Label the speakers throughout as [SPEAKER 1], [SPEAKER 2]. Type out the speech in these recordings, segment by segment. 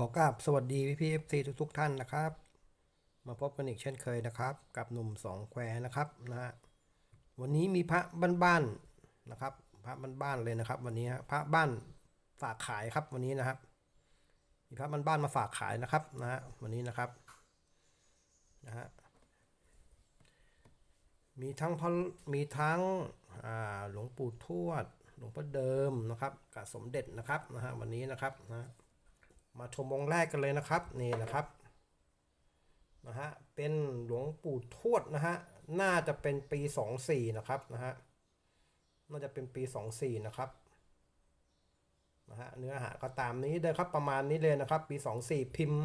[SPEAKER 1] ขอกราบสวัสดีพี่พีเอฟซีทุกๆท่านนะครับ มาพบกันอีกเช่นเคยนะครับ กับหนุ่มสองแควนะครับนะฮะวันนี้มีพระบ้านๆนะครับ พระบ้านๆเลยนะครับ วันนี้ฮะพระบ้านฝากขายครับวันนี้นะครับ มีพระบ้านๆมาฝากขายนะครับนะฮะวันนี้นะครับนะฮะมีทั้งพมีทั้งหลวงปู่ทวด หลวงพ่อเดิมนะครับกับสมเด็จนะครับนะฮะวันนี้นะครับนะ มาชมองค์แรกกันเลยนะครับนี่นะครับนะฮะเป็นหลวงปู่ทวดนะฮะน่าจะเป็นปี24นะครับนะฮะน่าจะเป็นปี24นะครับนะฮะเนื้อหาก็ตามนี้เลยครับประมาณนี้เลยนะครับ ปี 24 พิมพ์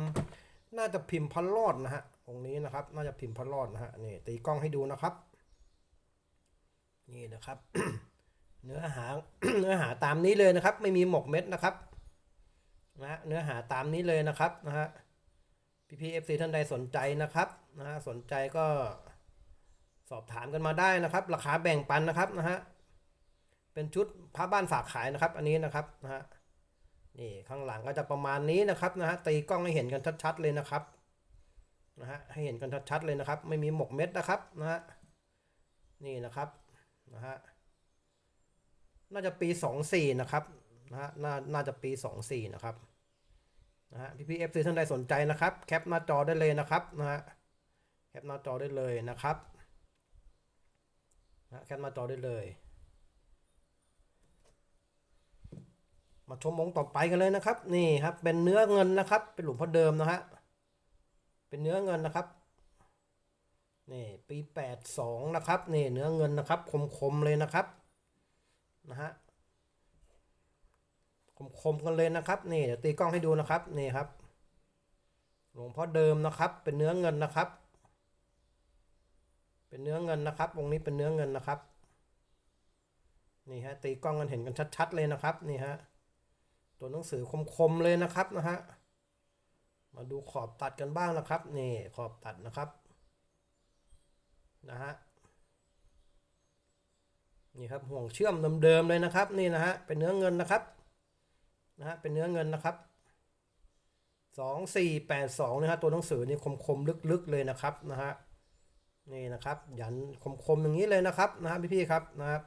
[SPEAKER 1] น่าจะพิมพ์พันรอดนะฮะองค์นี้นะครับ น่าจะพิมพ์พันรอดนะฮะนี่ตีกล้องให้ดูนะครับ นี่นะครับ เนื้อหาเนื้อหาตามนี้เลยนะครับ ไม่มีหมกเม็ดนะครับ นะฮะเนื้อหาตามนี้เลยนะครับนะฮะพี่พีเอฟซีท่านใดสนใจนะครับนะฮะสนใจก็สอบถามกันมาได้นะครับ ราคาแบ่งปันนะครับนะฮะเป็นชุดพระบ้านฝากขายนะครับ อันนี้นะครับนะฮะนี่ข้างหลังก็จะประมาณนี้นะครับนะฮะตีกล้องให้เห็นกันชัดๆเลยนะครับนะฮะให้เห็นกันชัดๆเลยนะครับ ไม่มีหมกเม็ดนะครับนะฮะนี่นะครับนะฮะน่าจะปีสองสี่นะครับนะฮะน่าน่าจะปี 24 นะครับ นะฮะพี่พีเอฟซีท่านใดสนใจนะครับ แคปหน้าจอได้เลยนะครับนะฮะแคปหน้าจอได้เลยนะครับนะแคปหน้าจอได้เลย มาชมองต่อไปกันเลยนะครับ นี่ครับเป็นเนื้อเงินนะครับ เป็นหลวงพ่อเดิมนะฮะเป็นเนื้อเงินนะครับนี่ปี 82 นะครับนี่เนื้อเงินนะครับ คมๆเลยนะครับนะฮะ คมๆกันเลยนะครับ นี่เดี๋ยวตีกล้องให้ดูนะครับ นี่ครับ หลวงพ่อเดิมนะครับ เป็นเนื้อเงินนะครับ เป็นเนื้อเงินนะครับวงนี้เป็นเนื้อเงินนะครับ นี่ฮะ ตีกล้องกันเห็นกันชัด ๆ เลยนะครับ นี่ฮะ ตัวหนังสือคมๆเลยนะครับนะฮะ มาดูขอบตัดกันบ้างนะครับ นี่ขอบตัดนะครับ นะฮะนี่ครับห่วงเชื่อมเดิมๆเลยนะครับ นี่นะฮะเป็นเนื้อเงินนะครับ นะฮะเป็นเนื้อเงินนะครับสองสี่แปดสองนะฮะตัวหนังสือนี่คมคมๆลึกๆเลยนะครับนะฮะนี่นะครับยันคมคมๆอย่างนี้เลยนะครับนะฮะพี่ๆครับนะครับ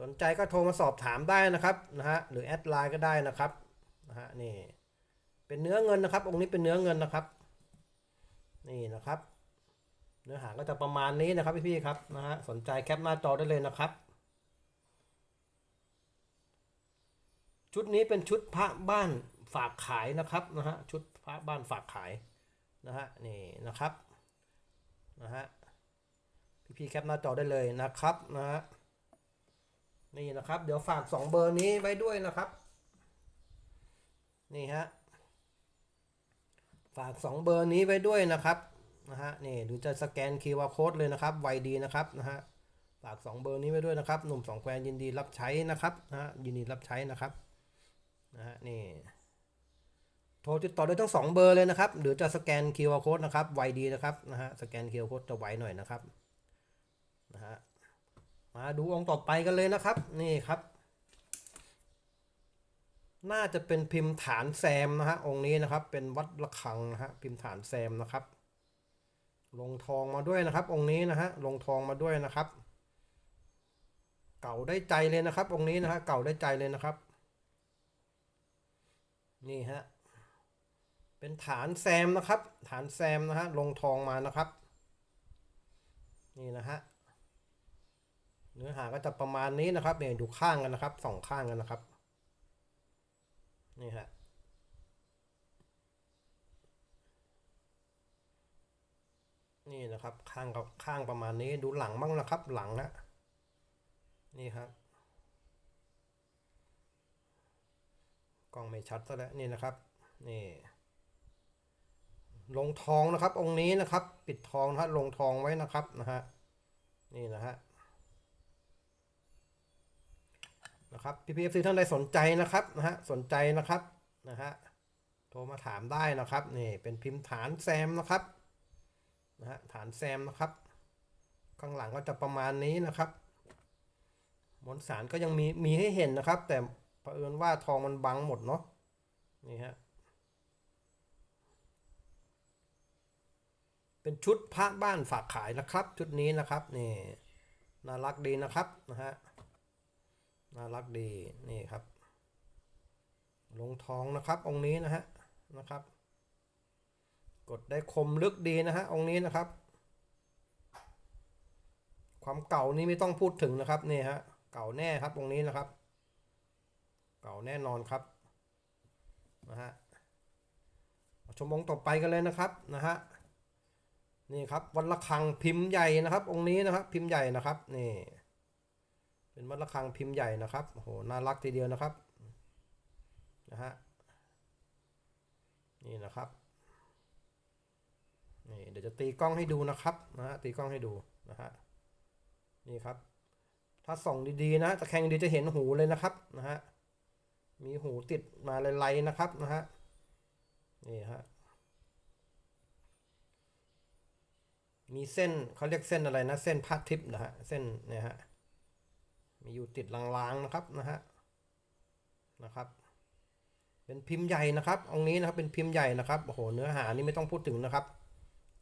[SPEAKER 1] สนใจก็โทรมาสอบถามได้นะครับนะฮะหรือแอดไลน์ก็ได้นะครับนะฮะนี่เป็นเนื้อเงินนะครับ องค์นี้เป็นเนื้อเงินนะครับ นี่นะครับ เนื้อหาก็จะประมาณนี้นะครับพี่ๆครับนะฮะสนใจแคปหน้าจอได้เลยนะครับ ชุดนี้เป็นชุดพระบ้านฝากขายนะครับนะฮะชุดพระบ้านฝากขายนะฮะนี่นะครับนะฮะพี่ๆแคปหน้าจอได้เลยนะครับนะฮะนี่นะครับ เดี๋ยวฝากสองเบอร์นี้ไว้ด้วยนะครับ นี่ฮะฝากสองเบอร์นี้ไว้ด้วยนะครับนะฮะนี่หรือจะสแกน QR code เลยนะครับไวดีนะครับนะฮะฝากสองเบอร์นี้ไว้ด้วยนะครับ หนุ่มสองแควยินดีรับใช้นะครับนะฮะยินดีรับใช้นะครับ นะฮะนี่โทรติดต่อได้ทั้งสองเบอร์เลยนะครับ หรือจะสแกน QR code นะครับ ไวดีนะครับนะฮะสแกน QR code จะไวหน่อยนะครับนะฮะมาดูองค์ต่อไปกันเลยนะครับ นี่ครับ น่าจะเป็นพิมพ์ฐานแซมนะฮะองค์นี้นะครับ เป็นวัดระฆังนะฮะพิมพ์ฐานแซมนะครับ ลงทองมาด้วยนะครับ องค์นี้นะฮะลงทองมาด้วยนะครับ เก่าได้ใจเลยนะครับ องค์นี้นะฮะเก่าได้ใจเลยนะครับ นี่ฮะ เป็นฐานแซมนะครับ ฐานแซมนะฮะ ลงทองมานะครับ นี่นะฮะ เนื้อหาก็จะประมาณนี้นะครับเนี่ยดูข้างกันนะครับสองข้างกันนะครับ นี่ฮะนี่นะครับข้างกับข้างประมาณนี้ดูหลังบ้างนะครับ หลังฮะนี่ครับ ล้องไม่ชัดซะแล้วนี่นะครับนี่ลงทองนะครับ องค์นี้นะครับ ปิดทองนะฮะลงทองไว้นะครับนะฮะนี่นะฮะนะครับพี่พีเอฟซีท่านใดสนใจนะครับนะฮะสนใจนะครับนะฮะโทรมาถามได้นะครับนี่เป็นพิมพ์ฐานแซมนะครับนะฮะฐานแซมนะครับ ข้างหลังก็จะประมาณนี้นะครับมวลสารก็ยังมีมีให้เห็นนะครับ แต่ เผอิญว่าทองมันบังหมดเนาะนี่ฮะเป็นชุดพระบ้านฝากขายนะครับ ชุดนี้นะครับนี่น่ารักดีนะครับนะฮะน่ารักดีนี่ครับ ลงทองนะครับองค์นี้นะฮะนะครับ กดได้คมลึกดีนะฮะองค์นี้นะครับ ความเก่านี้ไม่ต้องพูดถึงนะครับนี่ฮะเก่าแน่ครับองค์นี้นะครับ เก่าแน่นอนครับนะฮะชมองค์ต่อไปกันเลยนะครับนะฮะนี่ครับวันละคังพิมพ์ใหญ่นะครับ องค์นี้นะครับพิมพ์ใหญ่นะครับนี่เป็นวันละคังพิมพ์ใหญ่นะครับโอ้โหน่ารักทีเดียวนะครับนะฮะนี่นะครับนี่เดี๋ยวจะตีกล้องให้ดูนะครับนะฮะตีกล้องให้ดูนะฮะนี่ครับ ถ้าส่องดีๆนะตะแคงดีจะเห็นหูเลยนะครับนะฮะ มีหูติดมาลายๆนะครับนะฮะนี่ฮะมีเส้นเขาเรียกเส้นอะไรนะ เส้นพาดทิพย์นะฮะเส้นเนี่ยฮะมีอยู่ติดลางๆนะครับนะฮะนะครับ เป็นพิมพ์ใหญ่นะครับองนี้นะครับเป็นพิมพ์ใหญ่นะครับโอ้โหเนื้อหานี่ไม่ต้องพูดถึงนะครับ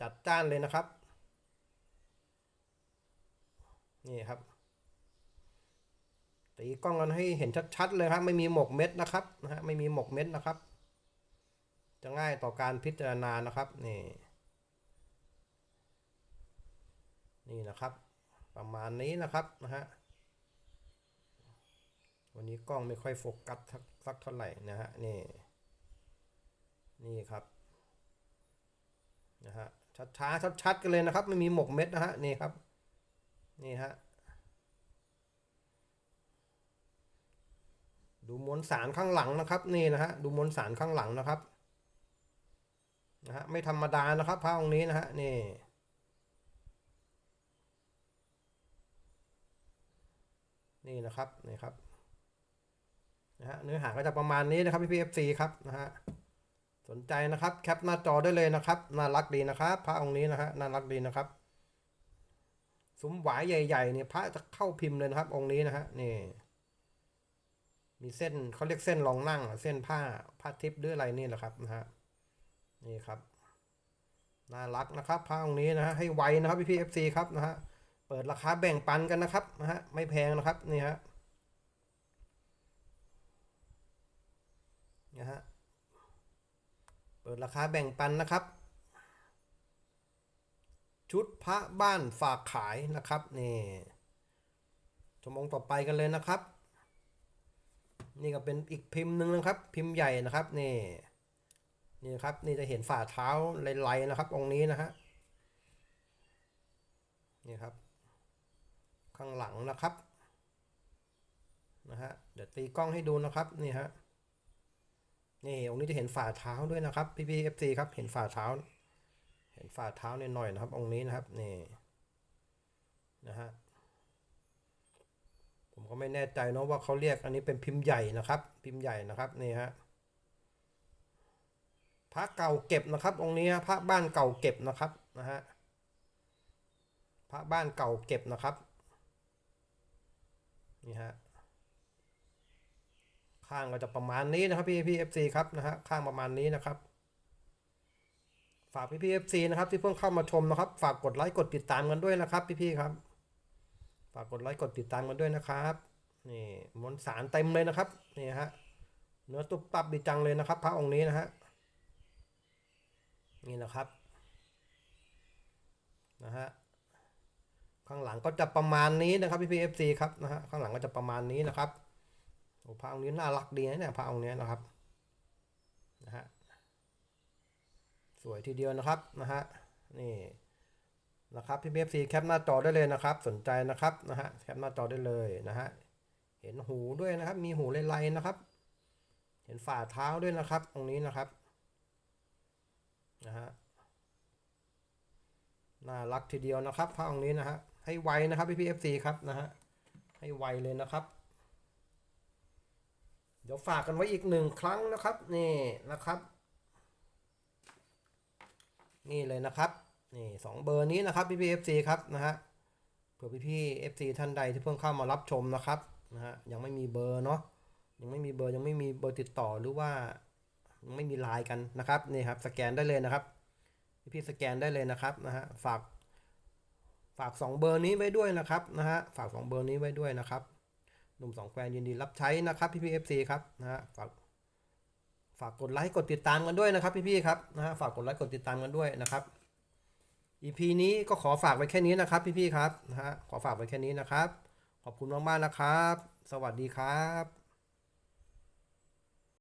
[SPEAKER 1] จัดจ้านเลยนะครับนี่ครับ ตีกล้องกันให้เห็นชัดๆเลยครับไม่มีหมกเม็ดนะครับนะฮะไม่มีหมกเม็ดนะครับ จะง่ายต่อการพิจารณานะครับนี่นี่นะครับ ประมาณนี้นะครับนะฮะวันนี้กล้องไม่ค่อยโฟกัสสักเท่าไหร่นะฮะนี่นี่ครับนะฮะช้าๆชัดๆกันเลยนะครับ ไม่มีหมกเม็ดนะฮะนี่ครับนี่ฮะ ดูมวลสารข้างหลังนะครับนี่นะฮะดูมวลสารข้างหลังนะครับนะฮะไม่ธรรมดานะครับพระองค์นี้นะฮะนี่นี่นะครับนี่ครับนะฮะเนื้อหาก็จะประมาณนี้นะครับพี่พีเอฟซีครับนะฮะสนใจนะครับแคปหน้าจอได้เลยนะครับน่ารักดีนะครับ พระองค์นี้นะฮะน่ารักดีนะครับซุ้มหวายใหญ่ๆเนี่ยพระจะเข้าพิมพ์เลยนะครับองค์นี้นะฮะนี่ มีเส้นเขาเรียกเส้นรองนั่งเส้นผ้าผ้าทิพย์หรืออะไรนี่แหละครับนะฮะนี่ครับน่ารักนะครับผ้าองนี้นะฮะให้ไวนะครับพี่พีเอฟซีครับนะฮะเปิดราคาแบ่งปันกันนะครับนะฮะไม่แพงนะครับนี่ฮะนะฮะเปิดราคาแบ่งปันนะครับ ชุดพระบ้านฝากขายนะครับนี่ชั่วโมงต่อไปกันเลยนะครับ นี่ก็เป็นอีกพิมพ์หนึ่งนะครับ พิมพ์ใหญ่นะครับนี่นี่ครับนี่จะเห็นฝ่าเท้าลายๆนะครับ องค์นี้นะฮะนี่ครับ ข้างหลังนะครับนะฮะเดี๋ยวตีกล้องให้ดูนะครับนี่ฮะนี่องค์นี้จะเห็นฝ่าเท้าด้วยนะครับพี่พี่เอฟซีครับเห็นฝ่าเท้า เห็นฝ่าเท้าหน่อยๆนะครับ องค์นี้นะครับนี่นะฮะ ผมก็ไม่แน่ใจเนาะว่าเขาเรียกอันนี้เป็นพิมพ์ใหญ่นะครับ พิมพ์ใหญ่นะครับนี่ฮะพระเก่าเก็บนะครับ องค์นี้พระบ้านเก่าเก็บนะครับนะฮะพระบ้านเก่าเก็บนะครับนี่ฮะข้างก็จะประมาณนี้นะครับพี่พี่เอฟซีครับนะฮะข้างประมาณนี้นะครับ ฝากพี่พี่เอฟซีนะครับที่เพิ่งเข้ามาชมนะครับ ฝากกดไลค์กดติดตามกันด้วยนะครับพี่พี่ครับ ฝากกดไลค์กดติดตามกันด้วยนะครับนี่มวลสารเต็มเลยนะครับนี่ฮะเนื้อตุ๊บตับดีจังเลยนะครับพระองค์นี้นะฮะนี่นะครับนะฮะข้างหลังก็จะประมาณนี้นะครับพี่พีเอฟซีครับนะฮะข้างหลังก็จะประมาณนี้นะครับโอ้พระองค์นี้น่ารักดีนะเนี่ยพระองค์นี้นะครับนะฮะสวยทีเดียวนะครับนะฮะนี่ นะครับพี่เบฟซีแคปหน้าจอได้เลยนะครับ สนใจนะครับนะฮะแคปหน้าจอได้เลยนะฮะเห็นหูด้วยนะครับ มีหูลายๆนะครับ เห็นฝ่าเท้าด้วยนะครับ ตรงนี้นะครับนะฮะน่ารักทีเดียวนะครับพระองค์นี้นะฮะให้ไวนะครับพี่พีเอฟซีครับนะฮะให้ไวเลยนะครับ เดี๋ยวฝากกันไว้อีกหนึ่งครั้งนะครับ นี่นะครับ นี่เลยนะครับ นี่สองเบอร์นี้นะครับพี่พีเอฟซีครับนะฮะเผื่อพี่พี่เอฟซีท่านใดที่เพิ่งเข้ามารับชมนะครับนะฮะยังไม่มีเบอร์เนาะยังไม่มีเบอร์ยังไม่มีเบอร์ติดต่อหรือว่ายังไม่มีไลน์กันนะครับนี่ครับสแกนได้เลยนะครับ พี่ๆสแกนได้เลยนะครับนะฮะฝากฝากสองเบอร์นี้ไว้ด้วยนะครับนะฮะฝากสองเบอร์นี้ไว้ด้วยนะครับหนุ่มสองแควยินดีรับใช้นะครับพี่พี่เอฟซีครับนะฮะฝากฝากกดไลค์กดติดตามกันด้วยนะครับพี่ๆครับนะฮะฝากกดไลค์กดติดตามกันด้วยนะครับ EP นี้ก็ขอฝากไว้แค่นี้นะครับ พี่ๆครับนะฮะขอฝากไว้แค่นี้นะครับ ขอบคุณมากๆนะครับ สวัสดีครับ